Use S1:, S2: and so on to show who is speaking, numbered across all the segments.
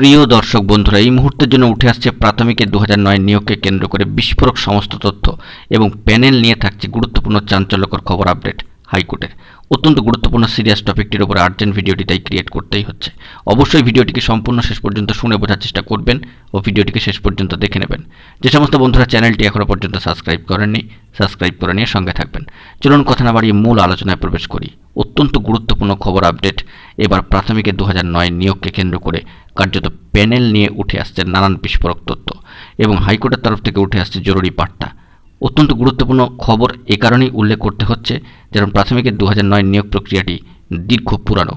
S1: প্রিয় দর্শক বন্ধুরা, এই মুহূর্তের জন্য উঠে আসছে প্রাথমিকের দু হাজার নয় নিয়োগকে কেন্দ্র করে বিস্ফোরক সমস্ত তথ্য এবং প্যানেল নিয়ে থাকছে গুরুত্বপূর্ণ চাঞ্চল্যকর খবর আপডেট। হাইকোর্টের অত্যন্ত গুরুত্বপূর্ণ সিরিয়াস টপিকটির উপর আর্জেন্ট ভিডিওটি তাই ক্রিয়েট করতেই হচ্ছে। অবশ্যই ভিডিওটিকে সম্পূর্ণ শেষ পর্যন্ত শুনে বোঝার চেষ্টা করবেন ও ভিডিওটিকে শেষ পর্যন্ত দেখে নেবেন। যে সমস্ত বন্ধুরা চ্যানেলটি এখনও পর্যন্ত সাবস্ক্রাইব করেননি সাবস্ক্রাইব করে নিয়ে সঙ্গে থাকবেন। চলুন কথা না বাড়িয়ে মূল আলোচনায় প্রবেশ করি। অত্যন্ত গুরুত্বপূর্ণ খবর আপডেট এবার প্রাথমিকের দু হাজার নয় নিয়োগকে কেন্দ্র করে কার্যত প্যানেল নিয়ে উঠে আসছে নানান বিস্ফোরক তথ্য এবং হাইকোর্টের তরফ থেকে উঠে আসছে জরুরি বার্তা। অত্যন্ত গুরুত্বপূর্ণ খবর এ কারণেই উল্লেখ করতে হচ্ছে যেমন প্রাথমিকের দু হাজার নয় নিয়োগ প্রক্রিয়াটি দীর্ঘ পুরানো।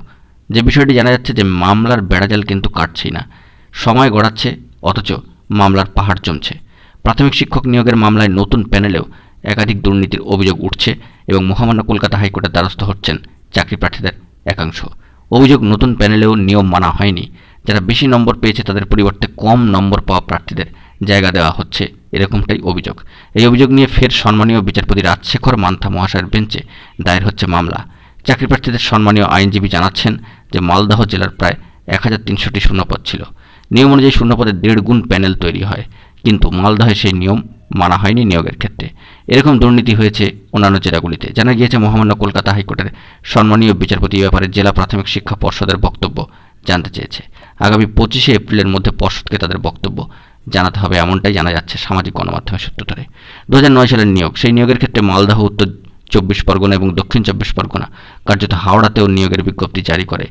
S1: যে বিষয়টি জানা যাচ্ছে যে মামলার বেড়াজাল কিন্তু কাটছেই না। সময় গড়াচ্ছে, অথচ মামলার পাহাড় জমছে। প্রাথমিক শিক্ষক নিয়োগের মামলায় নতুন প্যানেলেও একাধিক দুর্নীতির অভিযোগ উঠছে এবং মহামান্য কলকাতা হাইকোর্টের দ্বারস্থ হচ্ছেন চাকরি প্রার্থীদের একাংশ। অভিযোগ নতুন প্যানেলেও নিয়ম মানা হয়নি। যারা বেশি নম্বর পেয়েছে তাদের পরিবর্তে কম নম্বর পাওয়া প্রার্থীদের জায়গা দেওয়া হচ্ছে। এরকমটাই অভিযোগ। এই অভিযোগ নিয়ে ফের সম্মানীয় বিচারপতি রাজশেখর মান্থা মহাশয়ের বেঞ্চে দায়ের হচ্ছে মামলা। চাকরি প্রার্থীদের সম্মানীয় আইনজীবী জানাচ্ছেন যে মালদহ জেলার প্রায় এক হাজার তিনশোটি শূন্যপদ ছিল। নিয়ম অনুযায়ী শূন্যপদের দেড় গুণ প্যানেল তৈরি হয়। কিন্তু মালদহে সেই নিয়ম মানা হয়নি নিয়োগের ক্ষেত্রে। এরকম দুর্নীতি হয়েছে অন্যান্য জেলাগুলিতে। জানা গিয়েছে, মহামান্য কলকাতা হাইকোর্টের সম্মানীয় বিচারপতি ব্যাপারে জেলা প্রাথমিক শিক্ষা পর্ষদের বক্তব্য জানতে চেয়েছে। আগামী পঁচিশে এপ্রিলের মধ্যে পর্ষদকে তাদের বক্তব্য জানাতে হবে, এমনটাই জানা যাচ্ছে সামাজিক গণমাধ্যমের সূত্র ধরে দু সালের নিয়োগ, সেই নিয়োগের ক্ষেত্রে মালদহ, উত্তর চব্বিশ পরগনা এবং দক্ষিণ চব্বিশ পরগনা কার্যত হাওড়াতেও নিয়োগের বিজ্ঞপ্তি জারি করে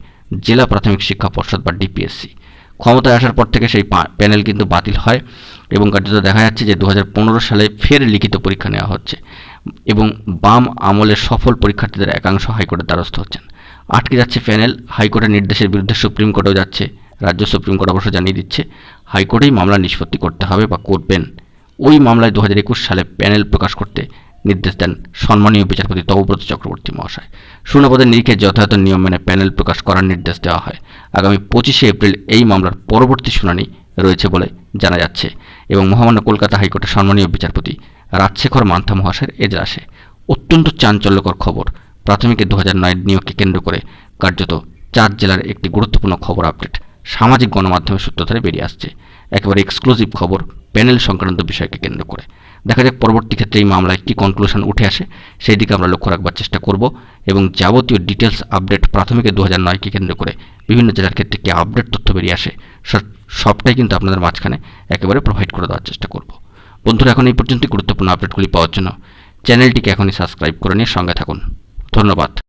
S1: জেলা প্রাথমিক শিক্ষা পর্ষদ বা ডিপিএসসি। ক্ষমতায় আসার পর থেকে সেই প্যানেল কিন্তু বাতিল হয় এবং কার্যত দেখা যাচ্ছে যে দু হাজার পনেরো সালে ফের লিখিত পরীক্ষা নেওয়া হচ্ছে এবং বাম আমলের সফল পরীক্ষার্থীদের একাংশ হাইকোর্টের দ্বারস্থ হচ্ছেন। আটকে যাচ্ছে প্যানেল, হাইকোর্টের নির্দেশের বিরুদ্ধে সুপ্রিম কোর্টেও যাচ্ছে রাজ্য সুপ্রিম কোর্ট অবশ্য জানিয়ে দিচ্ছে, হাইকোর্টেই মামলা নিষ্পত্তি করতে হবে বা করবেন। ওই মামলায় দু হাজার একুশ সালে প্যানেল প্রকাশ করতে নির্দেশ দেন সম্মানীয় বিচারপতি তবব্রত চক্রবর্তী মহাশয়। শূন্যপদের নিরিখে যথাযথ নিয়ম মেনে প্যানেল প্রকাশ করার নির্দেশ দেওয়া হয়। আগামী পঁচিশে এপ্রিল এই মামলার পরবর্তী শুনানি রয়েছে বলে জানা যাচ্ছে এবং মহামান্য কলকাতা হাইকোর্টের সম্মানীয় বিচারপতি রাজশেখর মান্থা মহাশয়ের এজলাসে। অত্যন্ত চাঞ্চল্যকর খবর। প্রাথমিকের দু হাজার নয় নিয়োগকে কেন্দ্র করে কার্যত চার জেলার একটি গুরুত্বপূর্ণ খবর আপডেট। সামাজিক গণমাধ্যমের সূত্র ধরে বেরিয়ে আসছে। একেবারে এক্সক্লুসিভ খবর প্যানেল সংক্রান্ত বিষয়কে কেন্দ্র করে। দেখা যাক পরবর্তী ক্ষেত্রে এই মামলায় কী কনক্লুশন উঠে আসে, সেই দিকে আমরা লক্ষ্য রাখবার চেষ্টা করব এবং যাবতীয় ডিটেলস আপডেট প্রাথমিকের দু হাজার নয়কে কেন্দ্র করে বিভিন্ন জেলার ক্ষেত্রে কী আপডেট তথ্য বেরিয়ে আসে, সব- সবটাই কিন্তু আপনাদের মাঝখানে একেবারে প্রোভাইড করে দেওয়ার চেষ্টা করব। বন্ধুরা, এখন এই পর্যন্ত গুরুত্বপূর্ণ আপডেটগুলি পাওয়ার জন্য চ্যানেলটিকে এখনই সাবস্ক্রাইব করে নিয়ে সঙ্গে থাকুন। ধন্যবাদ।